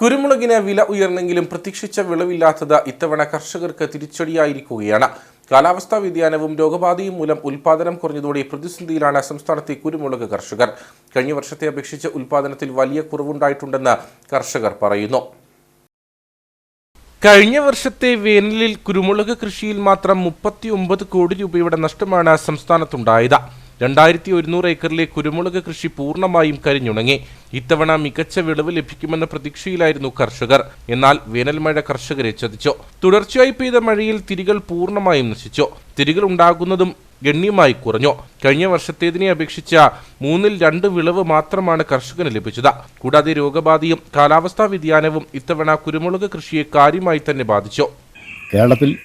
കുരുമുളകിന് വില ഉയർന്നെങ്കിലും പ്രതീക്ഷിച്ച വിളവില്ലാത്തത് ഇത്തവണ കർഷകർക്ക് തിരിച്ചടിയായിരിക്കുകയാണ്. കാലാവസ്ഥാ വ്യതിയാനവും രോഗബാധയും മൂലം ഉൽപാദനം കുറഞ്ഞതോടെ പ്രതിസന്ധിയിലാണ് സംസ്ഥാനത്തെ കുരുമുളക് കർഷകർ. കഴിഞ്ഞ വർഷത്തെ അപേക്ഷിച്ച് ഉൽപാദനത്തിൽ വലിയ കുറവുണ്ടായിട്ടുണ്ടെന്ന് കർഷകർ പറയുന്നു. കഴിഞ്ഞ വർഷത്തെ വേനലിൽ കുരുമുളക് കൃഷിയിൽ മാത്രം മുപ്പത്തിയൊമ്പത് കോടി രൂപയുടെ നഷ്ടമാണ് സംസ്ഥാനത്തുണ്ടായത്. രണ്ടായിരത്തി ഒരുന്നൂറ് ഏക്കറിലെ കുരുമുളക് കൃഷി പൂർണമായും കരിഞ്ഞുണങ്ങി. ഇത്തവണ മികച്ച വിളവ് ലഭിക്കുമെന്ന പ്രതീക്ഷയിലായിരുന്നു കർഷകർ. എന്നാൽ വേനൽ മഴ കർഷകരെ ചതിച്ചു. തുടർച്ചയായി പെയ്ത മഴയിൽ തിരികൾ പൂർണമായും നശിച്ചു. തിരികൾ ഉണ്ടാകുന്നതും ഗണ്യമായി കുറഞ്ഞു. കഴിഞ്ഞ വർഷത്തേതിനെ അപേക്ഷിച്ച മൂന്നിൽ രണ്ട് വിളവ് മാത്രമാണ് കർഷകന് ലഭിച്ചത്. കൂടാതെ രോഗബാധയും കാലാവസ്ഥാ വ്യതിയാനവും ഇത്തവണ കുരുമുളക് കൃഷിയെ കാര്യമായി തന്നെ ബാധിച്ചു. കേരളത്തിൽ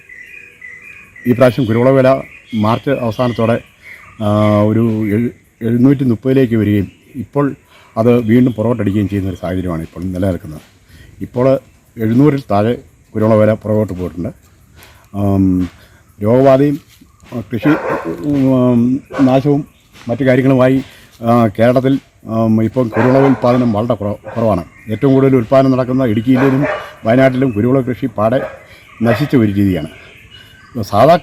ഈ പ്രാവശ്യം കുരുമുളക് വില മാർച്ച് അവസാനത്തോടെ ഒരു എഴു- എഴുന്നൂറ്റി മുപ്പതിലേക്ക് വരികയും ഇപ്പോൾ അത് വീണ്ടും പുറകോട്ടടിക്കുകയും ചെയ്യുന്ന ഒരു സാഹചര്യമാണ് ഇപ്പോൾ നിലനിൽക്കുന്നത്. ഇപ്പോൾ എഴുന്നൂറിൽ താഴെ കുരുമുളക് വില പുറകോട്ട് പോയിട്ടുണ്ട്. രോഗബാധയും കൃഷി നാശവും മറ്റു കാര്യങ്ങളുമായി കേരളത്തിൽ ഇപ്പം കുരുമുളക് ഉൽപ്പാദനം വളരെ കുറവ് കുറവാണ്. ഏറ്റവും കൂടുതൽ ഉൽപ്പാദനം നടക്കുന്ന ഇടുക്കി ജില്ലയിലും വയനാട്ടിലും കുരുമുളക് കൃഷി പാടെ നശിച്ച ഒരു രീതിയാണ്. സാധാ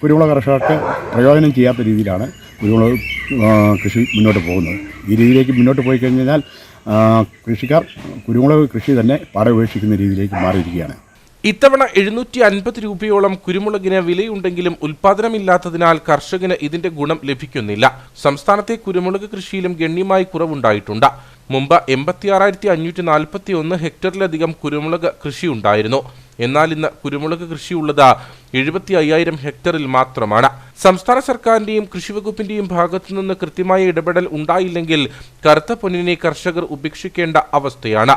കുരുമുളക് കർഷകർക്ക് പ്രയോജനം ചെയ്യാത്ത രീതിയിലാണ് കുരുമുളക് കൃഷി മുന്നോട്ട് പോകുന്നത്. ഈ രീതിയിലേക്ക് മുന്നോട്ട് പോയി കഴിഞ്ഞാൽ കൃഷിക്കാർ കുരുമുളക് കൃഷി തന്നെ പാടെ ഉപേക്ഷിക്കുന്ന രീതിയിലേക്ക് മാറിയിരിക്കുകയാണ്. ഇത്തവണ എഴുന്നൂറ്റി അൻപത് രൂപയോളം കുരുമുളകിന് വിലയുണ്ടെങ്കിലും ഉൽപാദനമില്ലാത്തതിനാൽ കർഷകന് ഇതിന്റെ ഗുണം ലഭിക്കുന്നില്ല. സംസ്ഥാനത്തെ കുരുമുളക് കൃഷിയിലും ഗണ്യമായി കുറവുണ്ടായിട്ടുണ്ട്. മുമ്പ് എൺപത്തിയാറായിരത്തി അഞ്ഞൂറ്റി നാൽപ്പത്തി ഒന്ന് ഹെക്ടറിലധികം കുരുമുളക് കൃഷിയുണ്ടായിരുന്നു. എന്നാൽ ഇന്ന് കുരുമുളക് കൃഷിയുള്ളത് എഴുപത്തി അയ്യായിരം ഹെക്ടറിൽ മാത്രമാണ്. സംസ്ഥാന സർക്കാരിന്റെയും കൃഷിവകുപ്പിന്റെയും ഭാഗത്തുനിന്ന് കൃത്യമായ ഇടപെടൽ ഉണ്ടായില്ലെങ്കിൽ കറുത്ത പൊന്നിനെ കർഷകർ ഉപേക്ഷിക്കേണ്ട അവസ്ഥയാണ്.